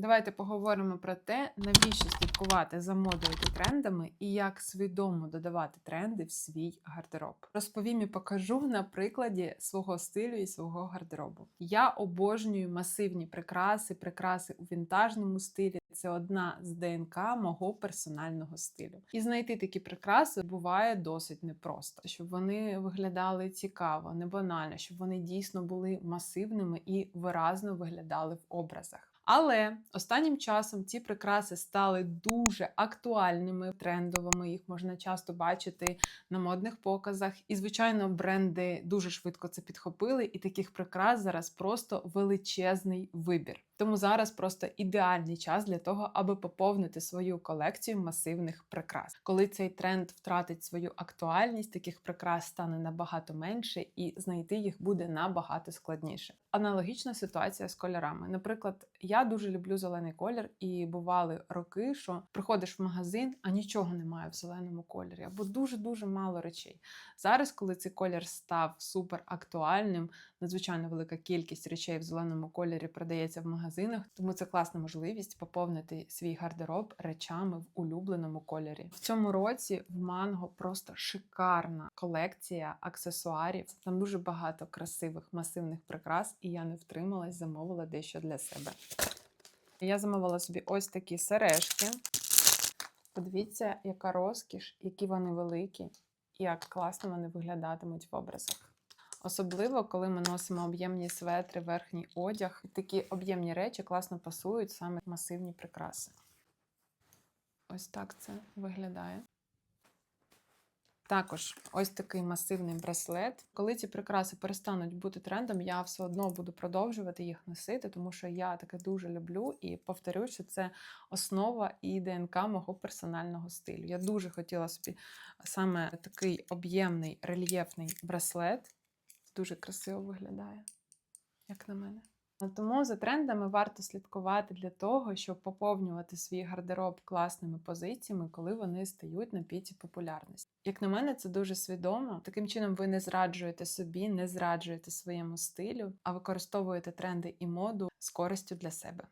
Давайте поговоримо про те, навіщо слідкувати за модою та трендами і як свідомо додавати тренди в свій гардероб. Розповім і покажу на прикладі свого стилю і свого гардеробу. Я обожнюю масивні прикраси, прикраси у вінтажному стилі. Це одна з ДНК мого персонального стилю. І знайти такі прикраси буває досить непросто, щоб вони виглядали цікаво, не банально, щоб вони дійсно були масивними і виразно виглядали в образах. Але останнім часом ці прикраси стали дуже актуальними, трендовими. Їх можна часто бачити на модних показах. І, звичайно, бренди дуже швидко це підхопили, і таких прикрас зараз просто величезний вибір. Тому зараз просто ідеальний час для того, аби поповнити свою колекцію масивних прикрас. Коли цей тренд втратить свою актуальність, таких прикрас стане набагато менше, і знайти їх буде набагато складніше. Аналогічна ситуація з кольорами. Наприклад, я дуже люблю зелений колір, і бували роки, що приходиш в магазин, а нічого немає в зеленому кольорі, або дуже дуже мало речей. Зараз, коли цей колір став супер актуальним, надзвичайно велика кількість речей в зеленому кольорі продається в магазинах, тому це класна можливість поповнити свій гардероб речами в улюбленому кольорі. В цьому році в Манго просто шикарна колекція аксесуарів. Там дуже багато красивих масивних прикрас, і я не втрималась, замовила дещо для себе. Я замовила собі ось такі сережки. Подивіться, яка розкіш, які вони великі, і як класно вони виглядатимуть в образах. Особливо, коли ми носимо об'ємні светри, верхній одяг. Такі об'ємні речі класно пасують саме масивні прикраси. Ось так це виглядає. Також ось такий масивний браслет. Коли ці прикраси перестануть бути трендом, я все одно буду продовжувати їх носити, тому що я таке дуже люблю і повторюю, що це основа і ДНК мого персонального стилю. Я дуже хотіла собі саме такий об'ємний рельєфний браслет. Дуже красиво виглядає, як на мене. Тому за трендами варто слідкувати для того, щоб поповнювати свій гардероб класними позиціями, коли вони стають на піці популярності. Як на мене, це дуже свідомо. Таким чином, ви не зраджуєте собі, не зраджуєте своєму стилю, а використовуєте тренди і моду з користю для себе.